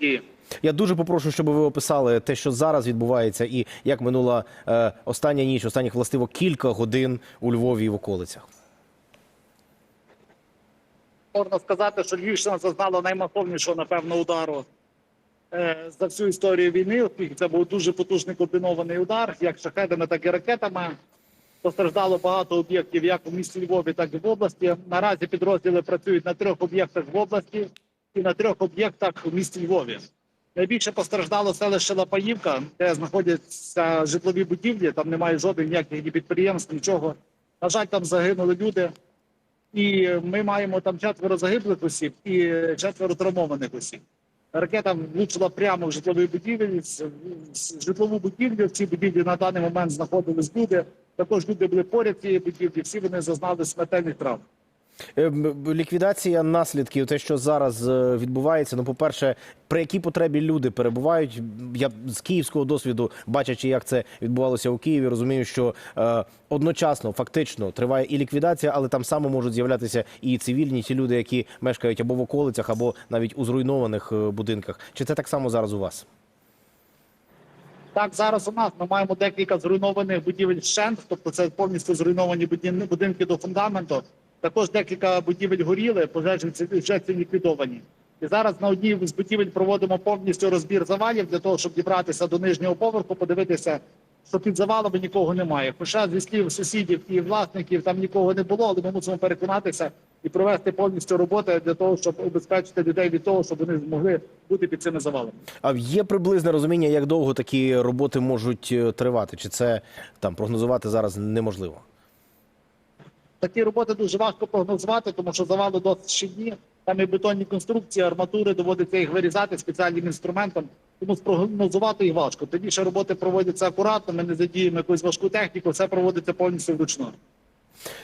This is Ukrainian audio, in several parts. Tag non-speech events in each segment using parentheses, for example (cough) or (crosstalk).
події. Я дуже попрошу, щоб ви описали те, що зараз відбувається, і як минула е, остання ніч, останніх властиво кілька годин у Львові і в околицях. Можна сказати, що Львівщина зазнала наймасовнішого, напевно, удару е, за всю історію війни, оскільки це був дуже потужний комбінований удар, як шахедами, так і ракетами. Постраждало багато об'єктів як у місті Львові, так і в області. Наразі підрозділи працюють на трьох об'єктах в області і на трьох об'єктах у місті Львові. Найбільше постраждало селище Лапаївка, де знаходяться житлові будівлі. Там немає жодних ніяких ні підприємств, нічого. На жаль, там загинули люди. І ми маємо там четверо загиблих осіб і четверо травмованих осіб. Ракета влучила прямо в житловій будівлі. житлову будівлю. В цій будівлі на даний момент знаходились люди. Також люди були поряд цієї будівлі. Всі вони зазнали смертельних травм. Е, Ліквідація наслідків, те, що зараз е, відбувається. Ну, по-перше, при якій потребі люди перебувають. Я з київського досвіду, бачачи, як це відбувалося у Києві, розумію, що е, одночасно фактично триває і ліквідація, але там само можуть з'являтися і цивільні, ті люди, які мешкають або в околицях, або навіть у зруйнованих е, будинках. Чи це так само зараз у вас? Так, зараз у нас ми маємо декілька зруйнованих будівель вщент, тобто це повністю зруйновані будинки до фундаменту. Також декілька будівель горіли, пожежі вже ці ліквідовані. І зараз на одній з будівель проводимо повністю розбір завалів для того, щоб дібратися до нижнього поверху, подивитися, що під завалами нікого немає. Хоча зі слів сусідів і власників там нікого не було, але ми мусимо переконатися і провести повністю роботи для того, щоб убезпечити людей від того, щоб вони змогли бути під цими завалами. А є приблизне розуміння, як довго такі роботи можуть е, тривати? Чи це там прогнозувати зараз неможливо? Такі роботи дуже важко прогнозувати, тому що завали досить щільні. Там і бетонні конструкції, арматури доводиться їх вирізати спеціальним інструментом. Тому спрогнозувати їх важко. Тоді ще роботи проводяться акуратно. Ми не задіємо якусь важку техніку, все проводиться повністю вручну.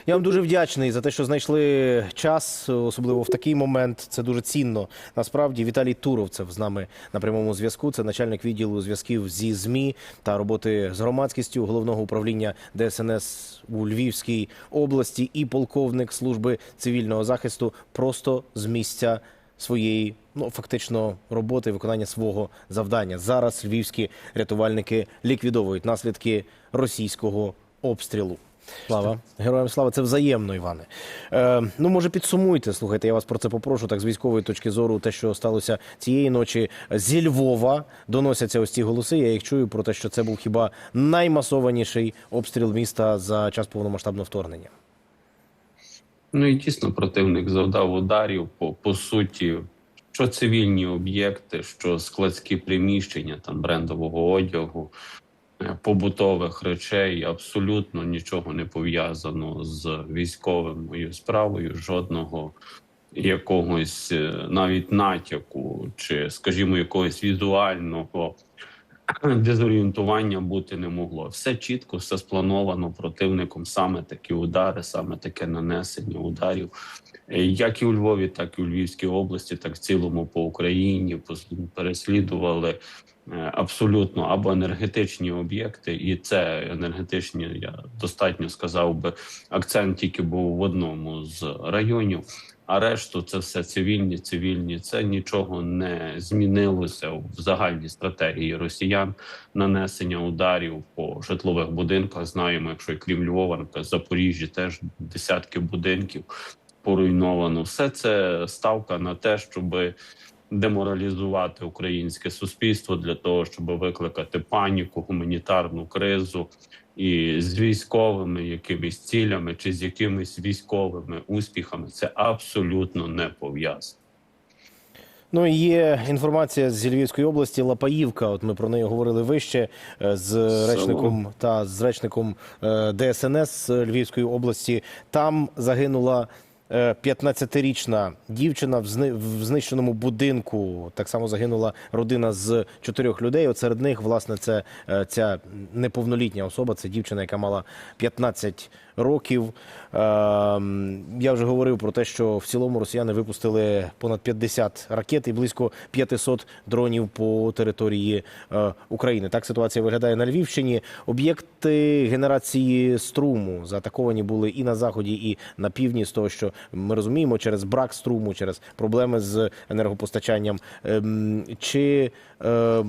Я вам дуже вдячний за те, що знайшли час, особливо в такий момент. Це дуже цінно. Насправді Віталій Туровцев з нами на прямому зв'язку. Це начальник відділу зв'язків зі змі та роботи з громадськістю головного управління ДСНС у Львівській області і полковник служби цивільного захисту просто з місця своєї. Ну, фактично, роботи виконання свого завдання. Зараз львівські рятувальники ліквідовують наслідки російського обстрілу. Слава героям слава, це взаємно, Іване. Е, ну, може, підсумуйте. Слухайте, я вас про це попрошу. Так з військової точки зору, те, що сталося цієї ночі зі Львова, доносяться ось ці голоси. Я їх чую про те, що це був хіба наймасованіший обстріл міста за час повномасштабного вторгнення. Ну і дійсно противник завдав ударів по, по суті, що цивільні об'єкти, що складські приміщення там брендового одягу, е, побутових речей, абсолютно нічого не пов'язано з військовою справою, жодного якогось е, навіть натяку, чи, скажімо, якогось візуального (clears throat) дезорієнтування бути не могло. Все чітко, все сплановано противником. Саме такі удари, саме таке нанесення ударів, Е, як і у Львові, так і у Львівській області, так в цілому по Україні переслідували е, абсолютно або енергетичні об'єкти, і це енергетичні, я достатньо сказав би, акцент тільки був в одному з районів. А решту це все цивільні, цивільні. Це нічого не змінилося в загальній стратегії росіян нанесення ударів по житлових будинках. Знаємо, якщо крім Львова, Запоріжжі теж десятки будинків поруйновано. Все це ставка на те, щоб деморалізувати українське суспільство для того, щоб викликати паніку, гуманітарну кризу. І з військовими якимись цілями чи з якимись військовими успіхами це абсолютно не пов'язано. Ну є інформація з Львівської області Лапаївка. От ми про неї говорили вище е, з речником та з речником е, ДСНС Львівської області. Там загинула. Е, 15-річна дівчина в зни- знищеному будинку. Так само загинула родина з чотирьох людей. От серед них, власне, це е, ця неповнолітня особа. Це дівчина, яка мала 15 років. Ем, Я вже говорив про те, що в цілому росіяни випустили понад 50 ракет і близько 500 дронів по території е, України. Так ситуація виглядає на Львівщині. Об'єкти генерації струму заатаковані були і на заході, і на півдні. З того, що ми розуміємо, через брак струму, через проблеми з енергопостачанням. Ем, Чи е,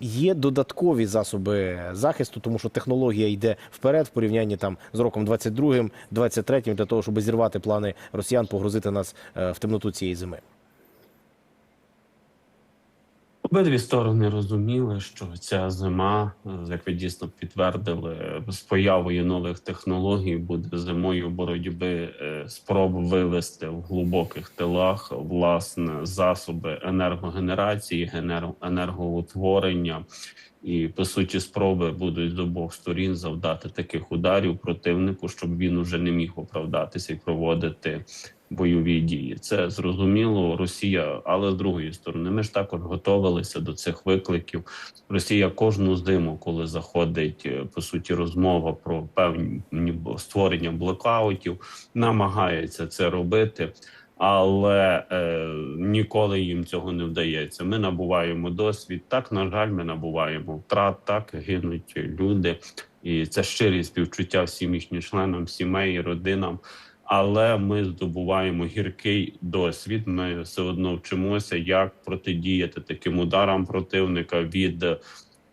Є додаткові засоби захисту, тому що технологія йде вперед в порівнянні там з роком 22-м, 23-м, для того, щоб зірвати плани росіян, погрузити нас е, в темноту цієї зими. Обидві сторони розуміли, що ця зима, е, як ви дійсно підтвердили, з появою нових технологій буде зимою боротьби е, спроб вивести в глибоких тилах власне засоби енергогенерації, генер- енергоутворення. І по суті, спроби будуть з обох сторін завдати таких ударів противнику, щоб він уже не міг оправдатися і проводити бойові дії. Це зрозуміло. Росія, але з другої сторони, ми ж також готувалися до цих викликів. Росія кожну зиму, коли заходить е, по суті розмова про певні створення блокаутів, намагається це робити. Але е, ніколи їм цього не вдається. Ми набуваємо досвід. Так, на жаль, ми набуваємо втрат, так гинуть люди, і це щирі співчуття всім їхнім членам сімей, родинам. Але ми здобуваємо гіркий досвід. Ми все одно вчимося, як протидіяти таким ударам противника від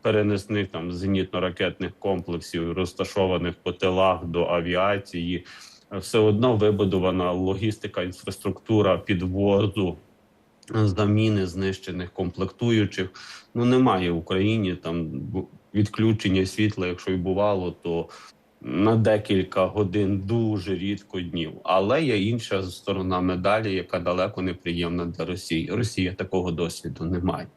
перенесних там зенітно-ракетних комплексів, розташованих по тилах до авіації. Все одно вибудована логістика, інфраструктура підвозу. Заміни знищених комплектуючих ну немає в Україні там відключення світла. Якщо й бувало, то на декілька годин дуже рідко днів. Але є інша сторона медалі, яка далеко неприємна для Росії. Росія такого досвіду не має,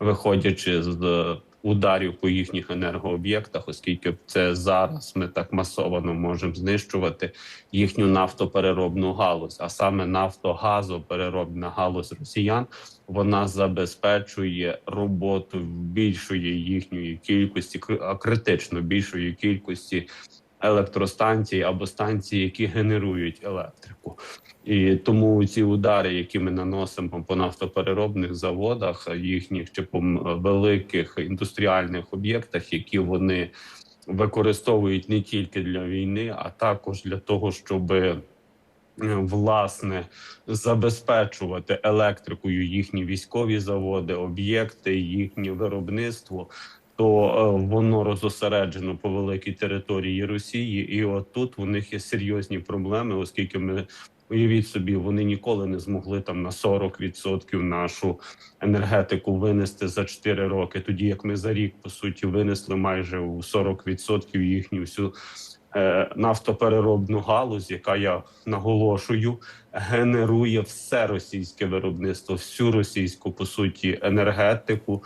виходячи з е, ударів по їхніх енергооб'єктах, оскільки це зараз ми так масово можемо знищувати їхню нафтопереробну галузь, а саме нафтогазопереробна галузь росіян. Вона забезпечує роботу більшої їхньої кількості, кри- критично більшої кількості електростанцій або станцій, які генерують електрику. І тому ці удари, які ми наносимо по нафтопереробних заводах, їхніх чи по великих індустріальних об'єктах, які вони використовують не тільки для війни, а також для того, щоб е, власне забезпечувати електрикою їхні військові заводи, об'єкти, їхнє виробництво. То е, воно розосереджено по великій території Росії, і от тут у них є серйозні проблеми, оскільки ми уявіть собі, вони ніколи не змогли там на 40% нашу енергетику винести за 4 роки. Тоді як ми за рік по суті винесли майже у 40% їхню всю е, нафтопереробну галузь, яка я наголошую, генерує все російське виробництво, всю російську по суті енергетику.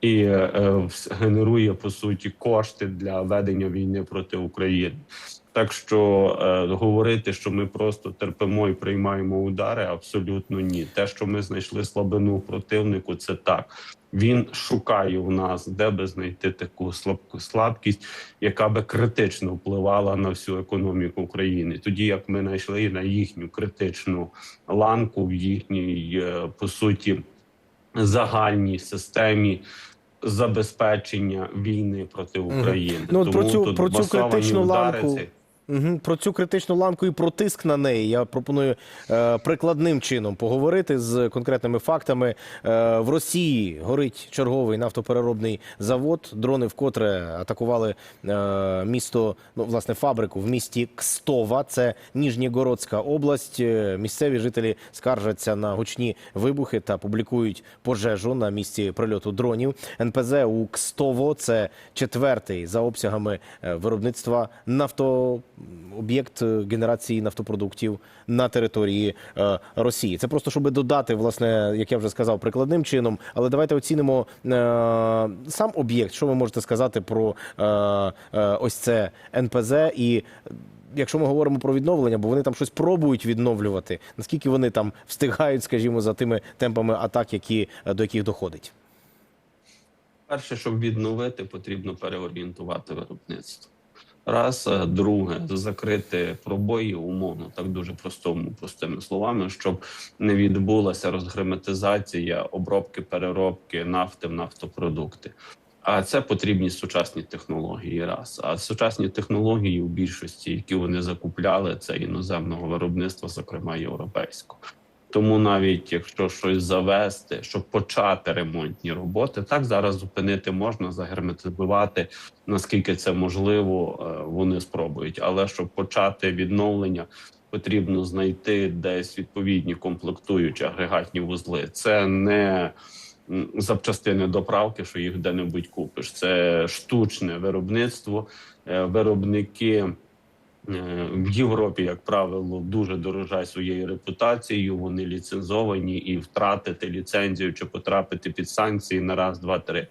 І е, генерує по суті кошти для ведення війни проти України. Так що е, говорити, що ми просто терпимо і приймаємо удари, абсолютно ні. Те, що ми знайшли слабину противнику, це так. Він шукає у нас, де би знайти таку слабку слабкість, яка би критично впливала на всю економіку України. Тоді як ми знайшли на їхню критичну ланку в їхній е, по суті загальній системі. Забезпечення війни проти України Ну, Тому про цю- тут про цю критичну ланку- це- Про цю критичну ланку і про тиск на неї я пропоную е, прикладним чином поговорити з конкретними фактами. Е, в Росії горить черговий нафтопереробний завод. Дрони вкотре атакували е, місто, ну власне, фабрику в місті Кстова. Це Ніжнігородська область. Місцеві жителі скаржаться на гучні вибухи та публікують пожежу на місці прильоту дронів. НПЗ у Кстово це четвертий за обсягами виробництва нафто об'єкт е, генерації нафтопродуктів на території е, Росії. Це просто щоб додати, власне, як я вже сказав, прикладним чином. Але давайте оцінимо е, сам об'єкт. Що ви можете сказати про ось це НПЗ і. Якщо ми говоримо про відновлення, бо вони там щось пробують відновлювати, наскільки вони там встигають, скажімо, за тими темпами атак, які до яких доходить. Перше, щоб відновити, потрібно переорієнтувати виробництво. Раз, Е, друге, закрити пробої умовно, так дуже простому, простими словами, щоб не відбулася розгерметизація обробки, переробки нафти в нафтопродукти. А це потрібні сучасні технології. Раз а сучасні технології у більшості, які вони закупляли, це іноземного виробництва, зокрема європейського. Тому навіть якщо щось завести, щоб почати ремонтні роботи, так зараз зупинити можна, загерметизувати наскільки це можливо, е, вони спробують. Але щоб почати відновлення, потрібно знайти десь відповідні комплектуючі агрегатні вузли. Це не запчастини доправки, що їх де-небудь купиш. Це штучне виробництво, Е, виробники. Е, В Європі, як правило, дуже дорожать своєю репутацією. Вони ліцензовані і втратити ліцензію чи потрапити під санкції на раз, два, три.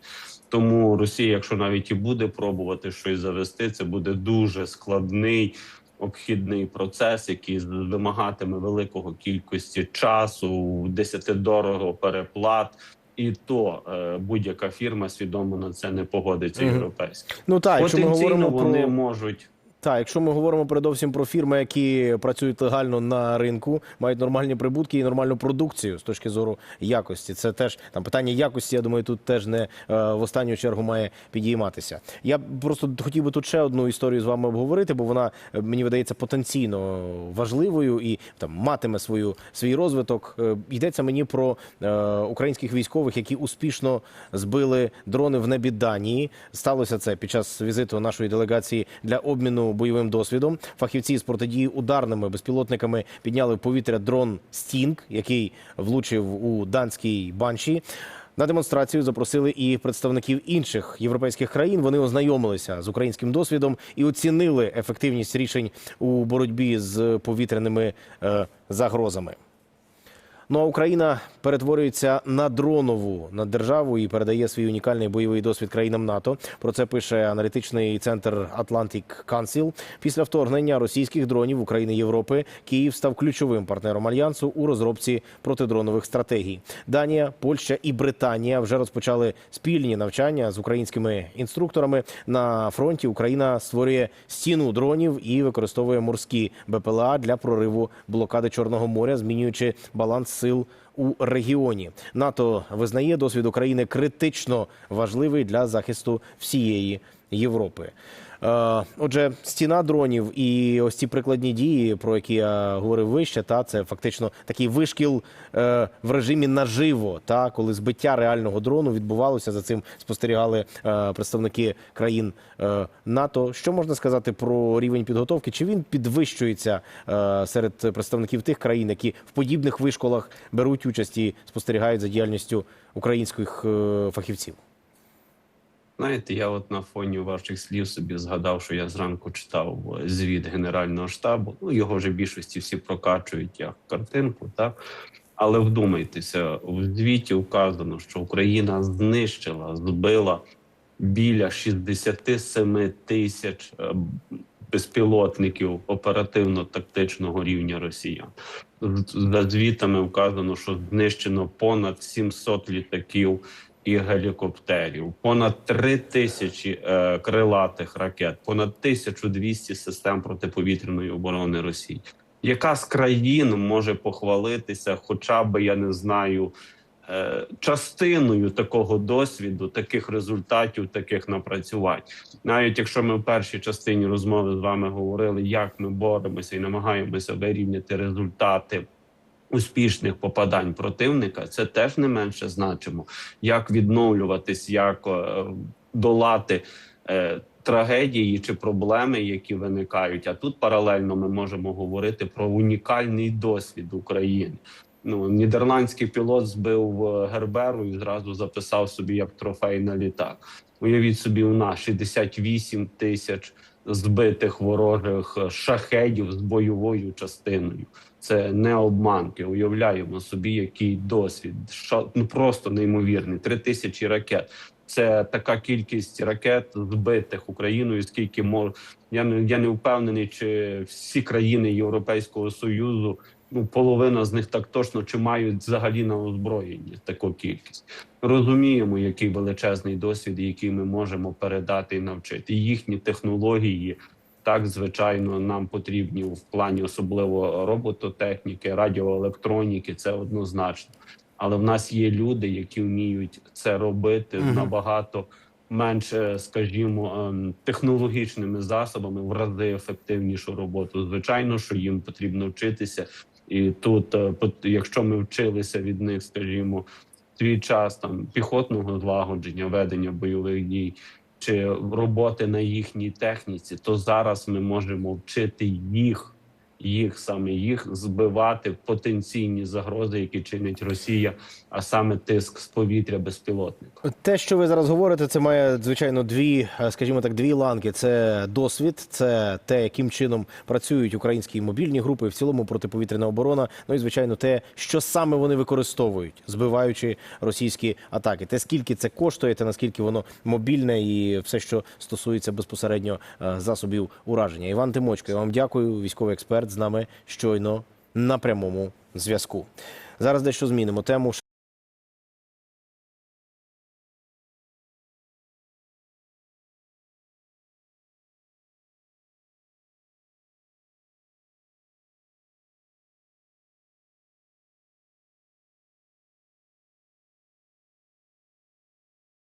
Тому Росія, якщо навіть і буде пробувати щось завести, це буде дуже складний обхідний процес, який вимагатиме великого кількості часу, десятидорого переплат. І то е, будь-яка фірма свідомо на це не погодиться. Європейська Ну так, потенційно вони про можуть Так, якщо ми говоримо передовсім про фірми, які працюють легально на ринку, мають нормальні прибутки і нормальну продукцію з точки зору якості. Це теж там питання якості. Я думаю, тут теж не е, в останню чергу має підійматися. Я просто хотів би тут ще одну історію з вами обговорити, бо вона е, мені видається потенційно важливою і там матиме свою свій розвиток. Е, Йдеться мені про е, українських військових, які успішно збили дрони в небі Данії. Сталося це під час візиту нашої делегації для обміну бойовим досвідом. Фахівці з протидії ударними безпілотниками підняли в повітря дрон Стінг, який влучив у данській банші. На демонстрацію запросили і представників інших європейських країн. Вони ознайомилися з українським досвідом і оцінили ефективність рішень у боротьбі з повітряними е, загрозами. Ну а Україна перетворюється на дронову на державу і передає свій унікальний бойовий досвід країнам НАТО. Про це пише аналітичний центр Atlantic Council. Після вторгнення російських дронів України і Європи Київ став ключовим партнером альянсу у розробці протидронових стратегій. Данія, Польща і Британія вже розпочали спільні навчання з українськими інструкторами. На фронті Україна створює стіну дронів і використовує морські БПЛА для прориву блокади Чорного моря, змінюючи баланс сил у регіоні. НАТО визнає досвід України критично важливий для захисту всієї Європи. Е, Отже, стіна дронів і ось ці прикладні дії, про які я говорив вище, та це фактично такий вишкіл е, в режимі наживо, та коли збиття реального дрону відбувалося. За цим спостерігали е, представники країн НАТО. Що можна сказати про рівень підготовки? Чи він підвищується серед представників тих країн, які в подібних вишколах беруть участь і спостерігають за діяльністю українських фахівців? Знаєте, я от на фоні ваших слів собі згадав, що я зранку читав е, звіт Генерального штабу. Ну його вже більшості всі прокачують як картинку, так але вдумайтеся, в звіті вказано, що Україна знищила, збила біля 67 тисяч е, безпілотників оперативно-тактичного рівня росіян. За звітами вказано, що знищено понад 700 літаків і гелікоптерів, понад 3 тисячі е, крилатих ракет, понад 1200 систем протиповітряної оборони Росії. Яка з країн може похвалитися, хоча б я не знаю, е, частиною такого досвіду, таких результатів, таких напрацювань? Навіть якщо ми в першій частині розмови з вами говорили, як ми боремося і намагаємося вирівняти результати успішних попадань противника, це теж не менше значимо. Як відновлюватись, як е, долати е, трагедії чи проблеми, які виникають. А тут паралельно ми можемо говорити про унікальний досвід України. Ну, нідерландський пілот збив е, Герберу і зразу записав собі як трофей на літак. Уявіть собі, у нас 68 тисяч збитих ворожих шахедів з бойовою частиною. Це не обманки. Уявляємо собі, який досвід. Ну просто неймовірний. Три тисячі ракет. Це така кількість ракет збитих Україною. Скільки мож я не я не впевнений, чи всі країни Європейського союзу. Ну, половина з них так точно чи мають взагалі на озброєнні таку кількість. Розуміємо, який величезний досвід, який ми можемо передати і навчити. Їхні технології Так, звичайно, нам потрібні в плані особливо робототехніки, радіоелектроніки. Це однозначно. Але в нас є люди, які вміють це робити Мгм. набагато менше, скажімо, ем, технологічними засобами в рази ефективнішу роботу. Звичайно, що їм потрібно вчитися, і тут, е, якщо ми вчилися від них, скажімо, свій час там піхотного злагодження, ведення бойових дій чи роботи на їхній техніці, то зараз ми можемо вчити їх. Їх саме їх збивати потенційні загрози, які чинить Росія, а саме тиск з повітря безпілотника. Те, що ви зараз говорите, це має звичайно дві, е, скажімо так, дві ланки. Це досвід, це те, яким чином працюють українські мобільні групи, в цілому протиповітряна оборона. Ну і звичайно, те, що саме вони використовують, збиваючи російські атаки. Те, скільки це коштує, те наскільки воно мобільне, і все, що стосується безпосередньо е, засобів ураження. Іван Тимочко, я вам дякую. Військовий з нами щойно на прямому зв'язку. Зараз дещо змінимо тему.